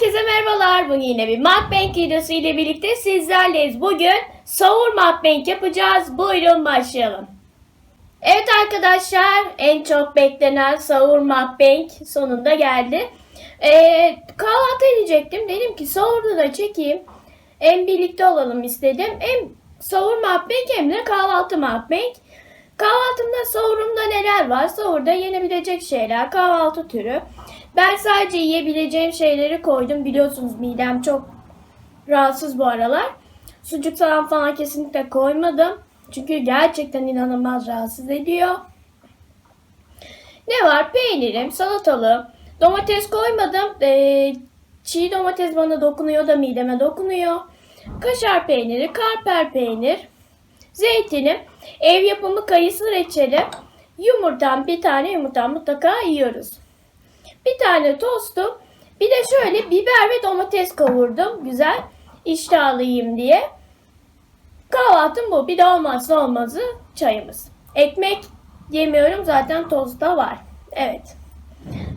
Herkese merhabalar. Bugün yine bir mukbang videosu ile birlikte sizlerleyiz. Bugün sahur mukbang yapacağız. Buyurun başlayalım. Evet arkadaşlar en çok beklenen sahur mukbang sonunda geldi. Ee, kahvaltı edecektim. Dedim ki sahurda da çekeyim. Hem birlikte olalım istedim. Hem sahur mukbang hem de kahvaltı mukbang. Kahvaltımda sahurumda neler var? Sahurda yenebilecek şeyler, kahvaltı türü. Ben sadece yiyebileceğim şeyleri koydum. Biliyorsunuz midem çok rahatsız bu aralar. Sucuk falan falan kesinlikle koymadım. Çünkü gerçekten inanılmaz rahatsız ediyor. Ne var? Peynirim, salatalı, domates koymadım. Ee, çiğ domates bana dokunuyor da mideme dokunuyor. Kaşar peyniri, karper peynir, zeytinim, ev yapımı kayısı reçeli, yumurtam, bir tane yumurtam mutlaka yiyoruz. Bir tane tostum. Bir de şöyle biber ve domates kavurdum. Güzel iştahlıyım diye. Kahvaltım bu. Bir de olmazsa olmazı çayımız. Ekmek yemiyorum zaten tozda var. Evet.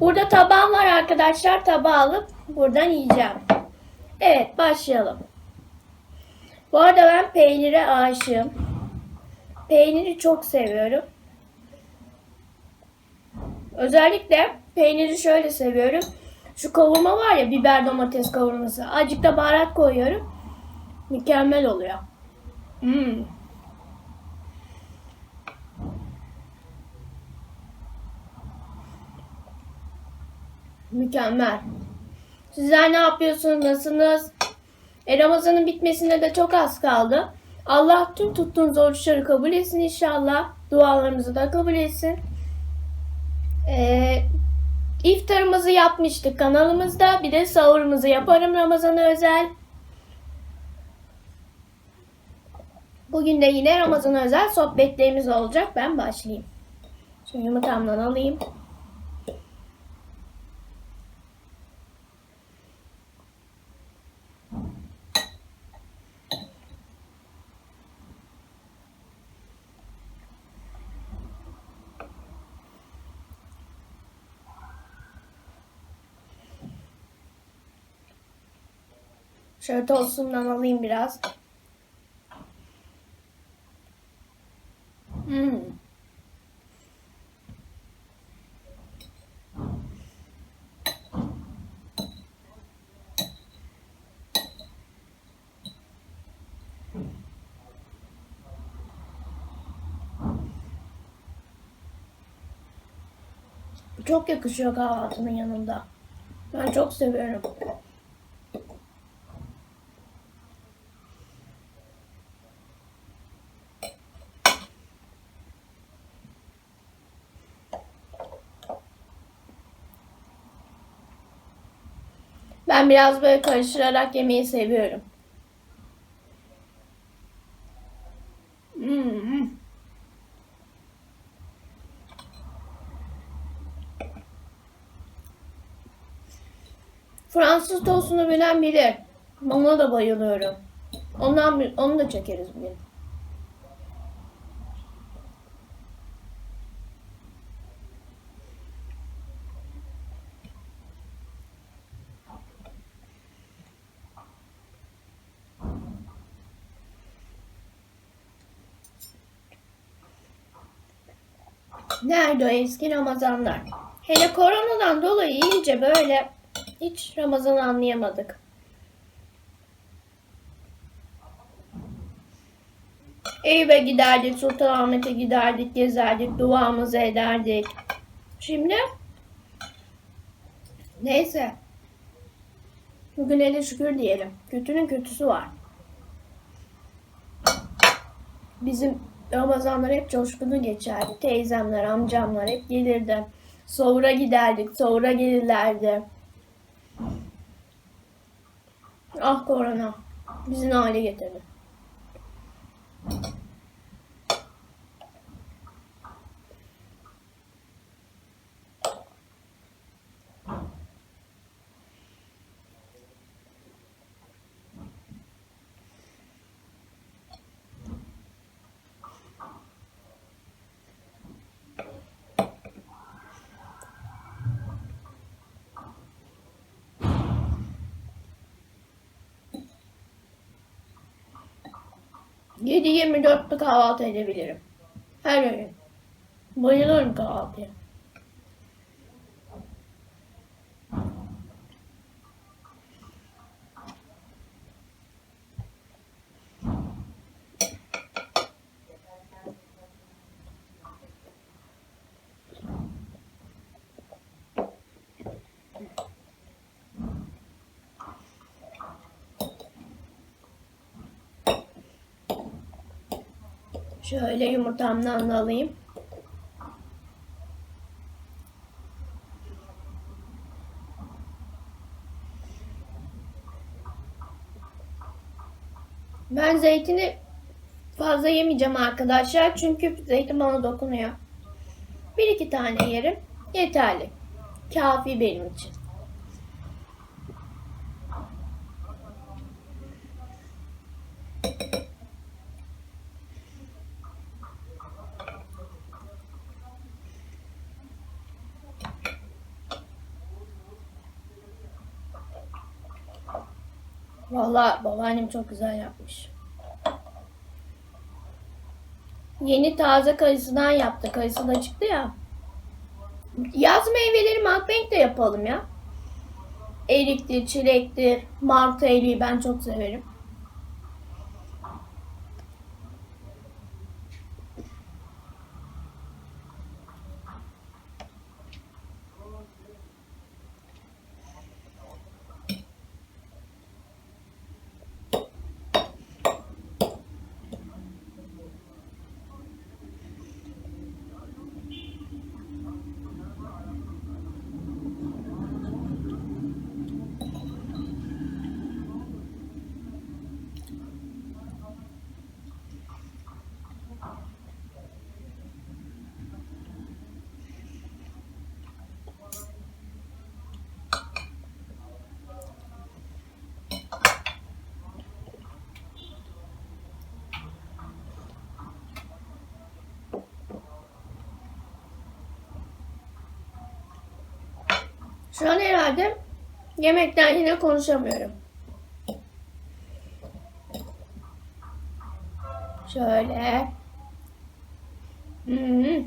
Burada tabağım var arkadaşlar. Tabağı alıp buradan yiyeceğim. Evet başlayalım. Bu arada ben peynire aşığım. Peyniri çok seviyorum. Özellikle peyniri şöyle seviyorum. Şu kavurma var ya biber domates kavurması. Azıcık da baharat koyuyorum. Mükemmel oluyor. Hmm. Mükemmel. Sizler ne yapıyorsunuz? Nasılsınız? E, Ramazan'ın bitmesine de çok az kaldı. Allah tüm tuttuğunuz oruçları kabul etsin inşallah. Dualarımızı da kabul etsin. Ee, iftarımızı yapmıştık kanalımızda. Bir de sahurumuzu yaparım Ramazan'a özel. Bugün de yine Ramazan'a özel sohbetlerimiz olacak. Ben başlayayım. Şimdi yumurtamdan alayım. Şöyle tostumdan alayım biraz. Hmm. Çok yakışıyor kahvaltının yanında. Ben çok seviyorum. Ben biraz böyle karıştırarak yemeyi seviyorum. Hmm. Fransız tostunu bilen bilir. Ona da bayılıyorum. Ondan onu da çekeriz bugün. Nerede o eski Ramazanlar? Hele koronadan dolayı iyice böyle hiç Ramazan'ı anlayamadık. Eyüp'e giderdik, Sultanahmet'e giderdik, gezerdik, duamızı ederdik. Şimdi neyse. Bugün hele şükür diyelim. Kötünün kötüsü var. Bizim Ramazanlar hep coşkulu geçerdi. Teyzemler, amcamlar hep gelirdi. Sahura giderdik, sahura gelirlerdi. Ah korona. Bizi hale getirdi. 7-24'te kahvaltı edebilirim. Her öğün. Bayılırım kahvaltıya. Şöyle yumurtamdan da alayım. Ben zeytini fazla yemeyeceğim arkadaşlar. Çünkü zeytin bana dokunuyor. Bir iki tane yerim. Yeterli. Kafi benim için. Vallahi babaannem çok güzel yapmış. Yeni taze kayısıdan yaptı. Kayısı da çıktı ya. Yaz meyveleri mukbang de yapalım ya. Eriktir, çilektir, martı eriği ben çok severim. Şu an herhalde yemekten yine konuşamıyorum. Şöyle. Hmm.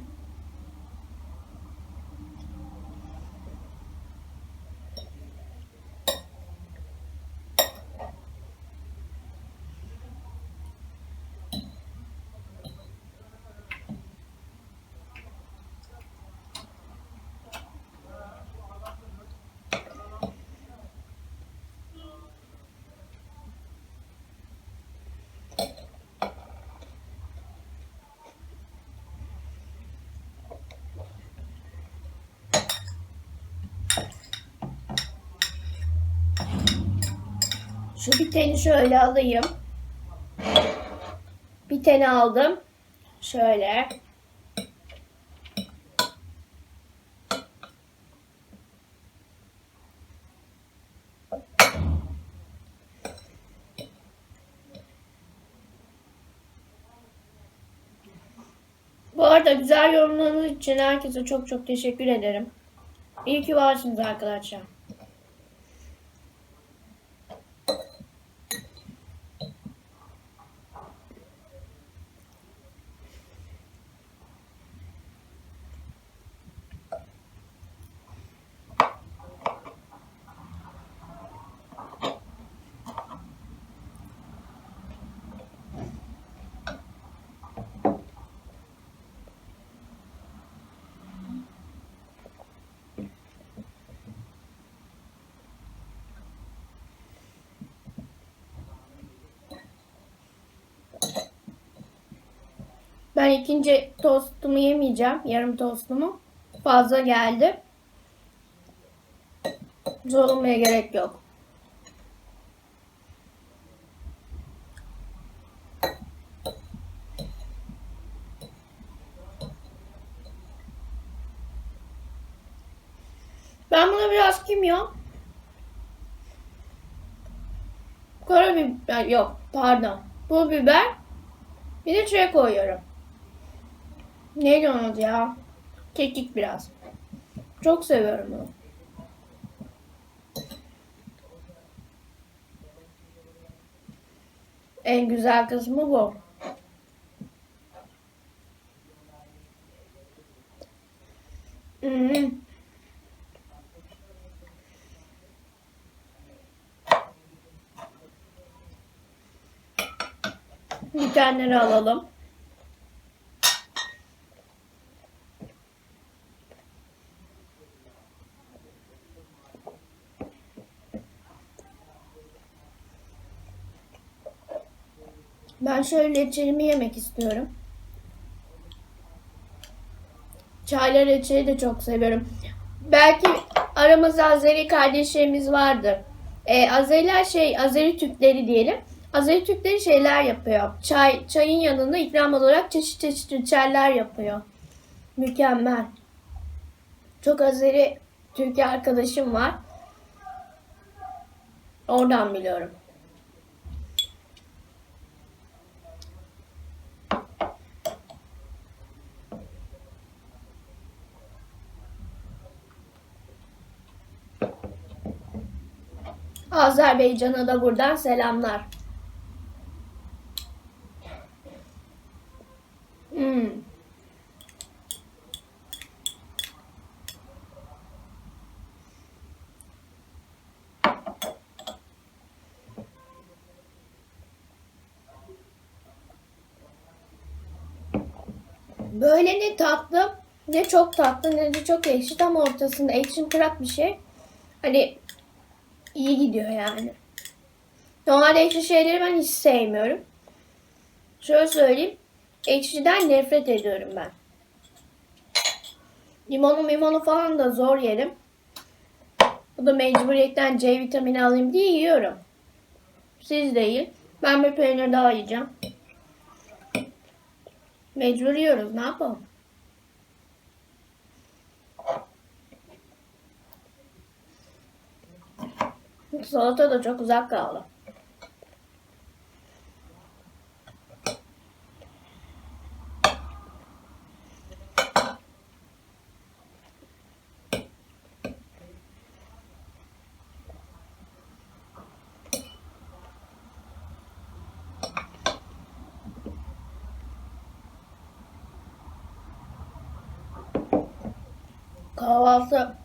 Şu biteni şöyle alayım. Biteni aldım. Şöyle. Bu arada güzel yorumlarınız için herkese çok çok teşekkür ederim. İyi ki varsınız arkadaşlar. Ben ikinci tostumu yemeyeceğim. Yarım tostumu. Fazla geldi. Zorlamaya gerek yok. Ben buna biraz kimyon. Karabiber yok pardon. Pul biber. Bir de çay koyuyorum. Neydi onun adı ya? Kekik biraz. Çok seviyorum onu. En güzel kısmı bu. Hmm. Bir tane alalım. Ben şöyle reçelimi yemek istiyorum. Çayla reçeli de çok seviyorum. Belki aramızda Azeri kardeşlerimiz vardır. Ee, Azeriler şey, Azeri Türkleri diyelim. Azeri Türkleri şeyler yapıyor. Çay, çayın yanında ikram olarak çeşit çeşit reçeller yapıyor. Mükemmel. Çok Azeri Türkiye arkadaşım var. Oradan biliyorum. Azerbaycan'a da buradan selamlar. Hmm. Böyle ne tatlı ne çok tatlı ne de çok ekşi tam ortasında ekşim kırak bir şey. Hani iyi gidiyor yani. Normalde ekşi şeyleri ben hiç sevmiyorum. Şöyle söyleyeyim. Ekşiden nefret ediyorum ben. Limonu limonu falan da zor yerim. Bu da mecburiyetten C vitamini alayım diye yiyorum. Siz değil. Ben bir peynir daha yiyeceğim. Mecbur yiyoruz. Ne yapalım? Salata da çok uzak kaldı. Kahvaltı.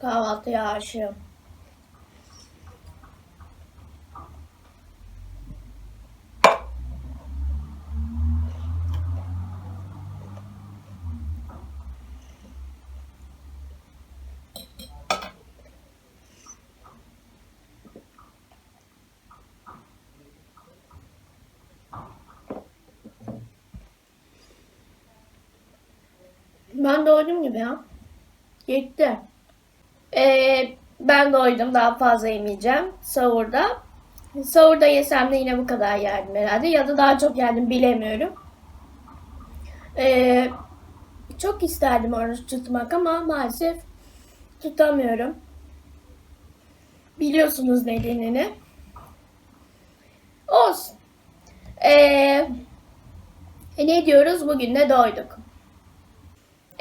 Kahvaltıya aşığım. Doydum gibi ya. Gitti. Ee, ben doydum. Daha fazla yemeyeceğim. Sahurda. Sahurda yesem de yine bu kadar yerdim herhalde. Ya da daha çok yerdim bilemiyorum. Ee, çok isterdim oruç tutmak ama maalesef tutamıyorum. Biliyorsunuz nedenini. Olsun. Ee, ne diyoruz? Bugün de doyduk.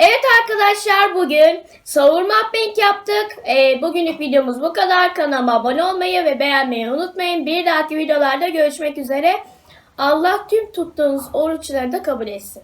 Evet arkadaşlar bugün sahur mukbang yaptık. Ee, bugünlük videomuz bu kadar. Kanalıma abone olmayı ve beğenmeyi unutmayın. Bir dahaki videolarda görüşmek üzere. Allah tüm tuttuğunuz oruçları da kabul etsin.